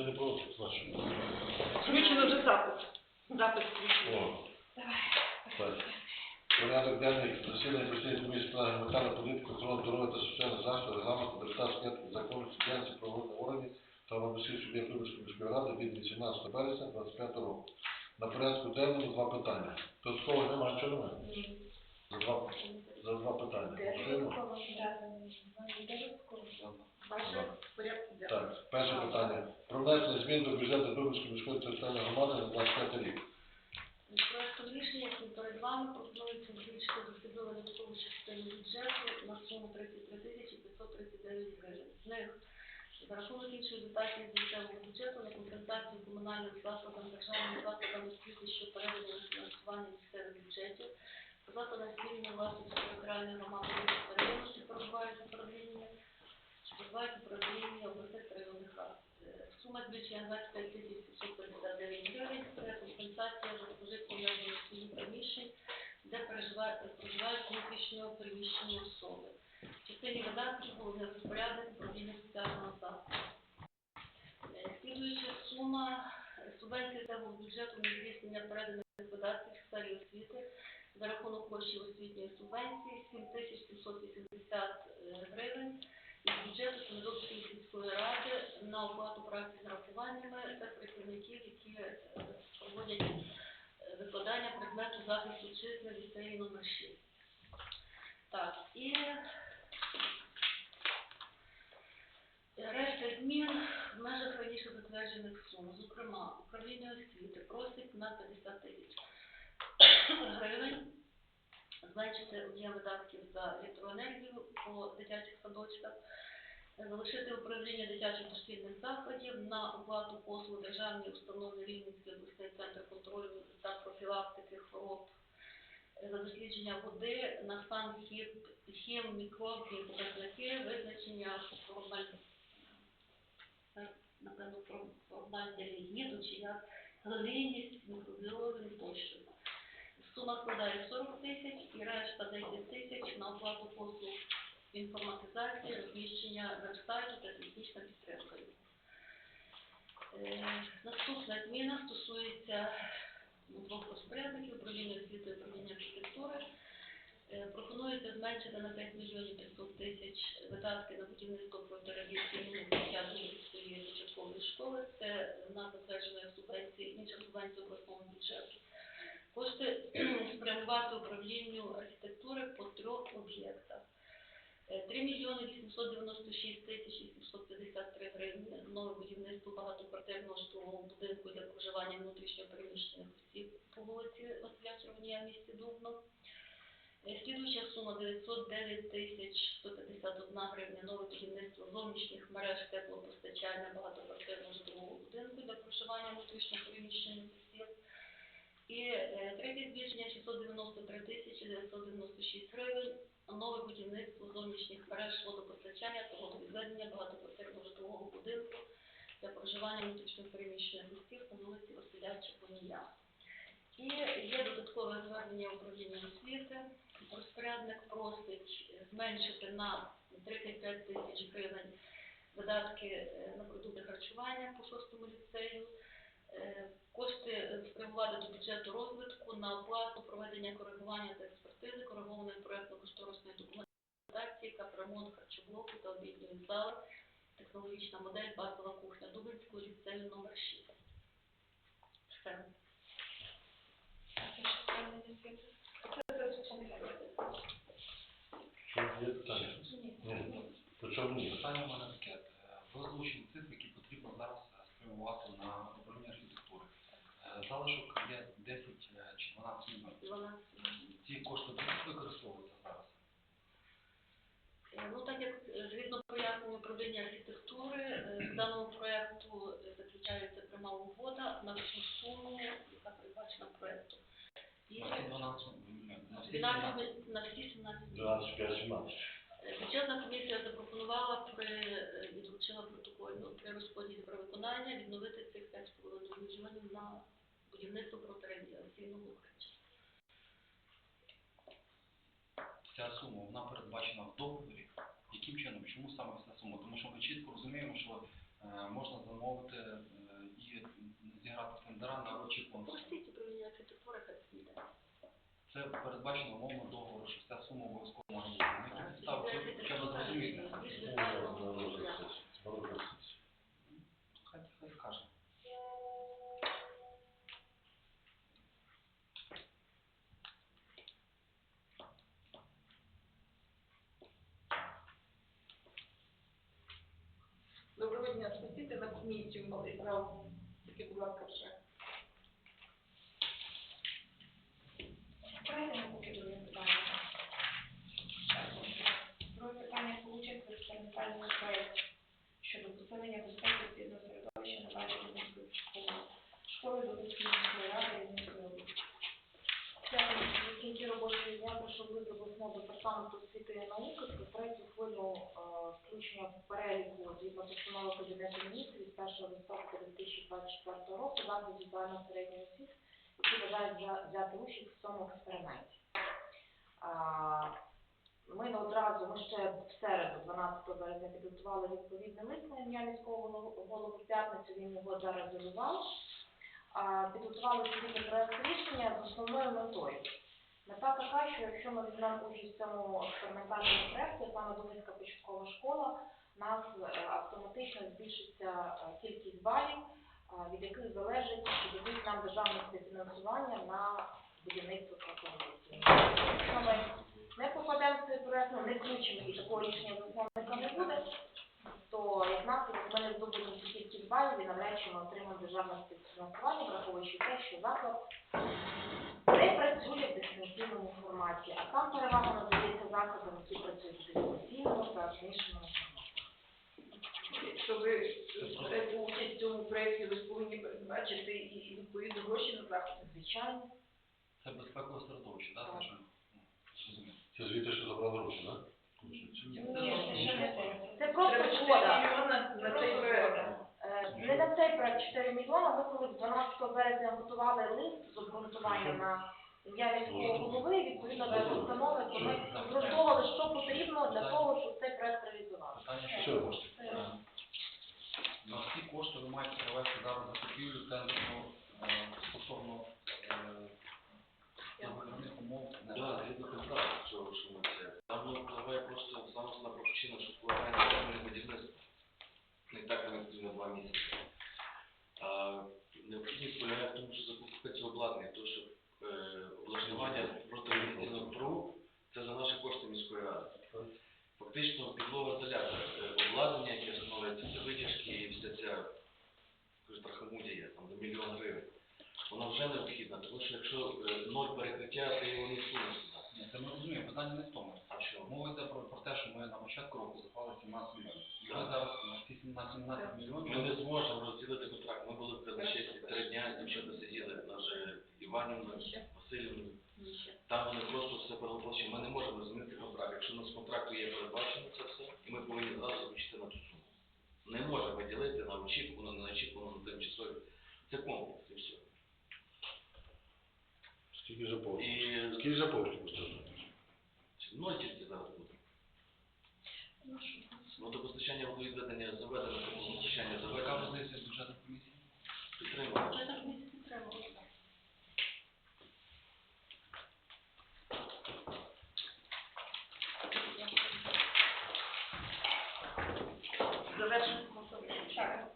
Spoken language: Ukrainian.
це не проти, значить. Включено вже запис. Запис включено. О, так. Порядок денний засідання постійної комісії питань гуманітарної політики, охорони здоров'я та соціального захисту, регламенту, депутатської етики, законності, діяльності правоохоронних органів та суб'єктів Любівської міської ради від 18 березня 25 року. На порядку денному два питання. Додатково немає, нічого немає? За два, за два питання. Голосуємо? Ваше порядку денному. Так, перше питання. Внесення змін до бюджету Дубинської міської територіальної громади на 25 рік. Проектом рішення, який перед вами пропонується збільшити дохідну додаткову частину бюджету на суму 33 тисячі 539 гривень. З них за рахунок іншої дотації з місцевого бюджету на компенсацію комунальним закладам державним закладам освіти, що переведено фінансування місцевих бюджетів, закладам спільної власності територіальної громади що перебувають в управлінні, перебувають в обласних районних рад. Сума збільшення 25 тисяч 759 гривень. Це компенсація за спожиття своїх приміщень, де проживають внутрішньо переміщені особи. В частині видатків головне розпорядник управління соціального захисту. Е, Слідуюча сума субвенції державного бюджету на здійснення переданих видатків в сфері освіти за рахунок коштів освітньої субвенції 7780 е, гривень бюджету Семидовської сільської ради на оплату праці з нарахуваннями та працівників, які е, проводять е, викладання предмету захисту вітчизни ліцеї номер 6. Так, і решта змін в межах раніше затверджених сум. Зокрема, управління освіти просить на 50 тисяч гривень зменшити об'єм видатків за електроенергію по дитячих садочках, залишити управління дитячих дошкільних закладів на оплату послуг державній установи Рівненський обласний центр контролю та профілактики хвороб за дослідження води на стан хім, мікробні показники, визначення формаль... е, напевно, фор- формальдегіду чи як галійність, мікробіологію тощо. Сума складає 40 тисяч і решта 10 тисяч на оплату послуг інформатизації, розміщення веб-сайту та технічна підтримка. Е, Наступна зміна стосується двох розпорядників управління освіти і управління архітектури. Е, Пропонується зменшити на 5 мільйонів 500 тисяч видатки на будівництво протирадіаційного укриття Дубинської початкової школи. Це на затвердження субвенції, інша субвенція обласного бюджету. Кошти спрямувати управлінню архітектури по трьох об'єктах. Е, 3 мільйони 896 тисяч 853 гривні нове будівництво багатоквартирного житлового будинку для проживання внутрішньо переміщених осіб по вулиці Василя Червонія в місті Дубно. Е, Слідуюча сума 909 тисяч 151 гривня нове будівництво зовнішніх мереж теплопостачання багатоквартирного житлового будинку для проживання внутрішньо переміщених осіб. І е, третє збільшення 693 тисячі 996 гривень. Нове будівництво зовнішніх мереж водопостачання та водовідведення багатоквартирного житлового будинку для проживання внутрішньо переміщених осіб на вулиці Василя Чепонія. І є додаткове звернення управління освіти. Розпорядник просить зменшити на 35 тисяч гривень видатки е, на продукти харчування по шостому ліцею. Е, Кошти спрямувати до бюджету розвитку на оплату проведення коригування та експертизи, коригованої проєктно-кошторисної документації, капремонт харчоблоку та обідньої зали, технологічна модель базова кухня Дубинського ліцею номер 6. Все. Є питання? Ні. По чому ні? Питання в мене таке. Ви озвучені цифри, які потрібно зараз спрямувати на управління архітектури. Е, Залишок є 10 е, чи 12 мільйонів. Ці кошти будуть використовуватися зараз. Е, Ну, так як згідно пояснення управління архітектури, в даному проєкту заключається пряма угода на всю суму, яка передбачена проєкту. І На ці 12 мільйонів. На всі 12 17. на всі 17 мільйонів. 25, 17. Е, Бюджетна комісія запропонувала при е, і доручила протокольно при розподілі про виконання відновити цих 5,5 мільйонів на будівництво протирадіаційного укриття. Ця сума, вона передбачена в договорі. Яким чином? Чому саме ця сума? Тому що ми чітко розуміємо, що е, можна замовити е, і зіграти тендера на очікувану. Простіть управління архітектури, хай. Це передбачено умовно договору, що ця сума Доброго дня, спустіться на комісію, малий зал. Будь ласка, ще. Давайте ми поки друге питання. Друге питання про участь в експериментальному щодо посилення безпеки спільного середовища на базі Рівненської школи. Школи до міської ради Рівненської області. Дякую. В кінці робочого дня пройшов вибір обласного департаменту освіти і науки про третю хвилю е, включення в переліку згідно постанови Кабінету міністрів від 1 листопада 2024 року закладів загальної середньої освіти, які бажають взяти участь в цьому експерименті. Ми одразу, ми ще в середу, 12 березня, підготували відповідний лист на ім'я міського голову в п'ятницю, він його зараз реалізував підготували відповідний проект рішення з основною метою. Мета така, що якщо ми візьмемо участь в цьому експериментальному проєкті, саме Думницька початкова школа, у нас е, автоматично збільшиться е, кількість балів, е, від яких залежить, чи дадуть нам державне співфінансування на будівництво закладів. Якщо ми не попадемо в цей проєкт, ну, не включимо і такого рішення засновника не буде, то як наслідок ми не здобудемо цю кількість балів і навряд чи ми отримаємо державне співфінансування, враховуючи те, що заклад не працює в дистанційному форматі, а там перевага надається закладам, які працюють в дистанційному та змішаному форматі. Якщо ви берете участь в цьому проєкті, ви ж повинні передбачити і відповідні гроші на заходи. Звичайно, Це безпекове середовище, так? Ну. Це звідти, що забрали гроші, так? Це просто 4 шкода. на цей проєкт. Е, Не на цей проект 4 мільйони. Ми коли 12 березня готували лист з обґрунтування на ім'я міського голови, відповідно до постанови, то ми обґрунтовували, що потрібно для того, щоб цей проект реалізувати. Питання Що? коштів. Е, На всі кошти ви маєте провести зараз закупівлю тендерну е, стосовно е, договірних умов. не Да, згідно контракту цього, що ми це. Там ну, впливає просто саме основна причина, що впливає на терміни будівництва. Не так навіть на два місяці. А, необхідність полягає в тому, що закупити обладнання, тому що е, облаштування протирадіаційного ПРУ це за наші кошти міської ради. Фактично підлога изолятор, е, обладнання, яке встановлюється, це витяжки і вся ця кажуть, трахомудія, там до мільйон гривень. Вона вже необхідна, тому що якщо е, ноль перекриття, ти його не сунеш сюди. Ні, це ми розуміємо, питання не в тому. Що? Мова йде про, про те, що ми на початку року заклали 17 мільйонів. І Так. зараз на ці 17 17 мільйонів Ми не зможемо розділити контракт. Ми були в казначействі три дня, дівчата сиділи, наша Іванівна, Васильівна. Там вони просто все переголошені. Ми не можемо змінити контракт. Якщо у нас контракту є передбачено це все, і ми повинні зразу заключити на ту суму. Не можемо виділити на очікувану, не на очікувану, на тимчасові. Це комплекс і все. Скільки же повні? І Скільки же повні поставили? ноль тільки зараз буде. Водопостачання водовідведення заведено, водопостачання Яка заведено. позиція бюджетної комісії? Підтримуємо. Вже так місяці треба. Завершимо. Так.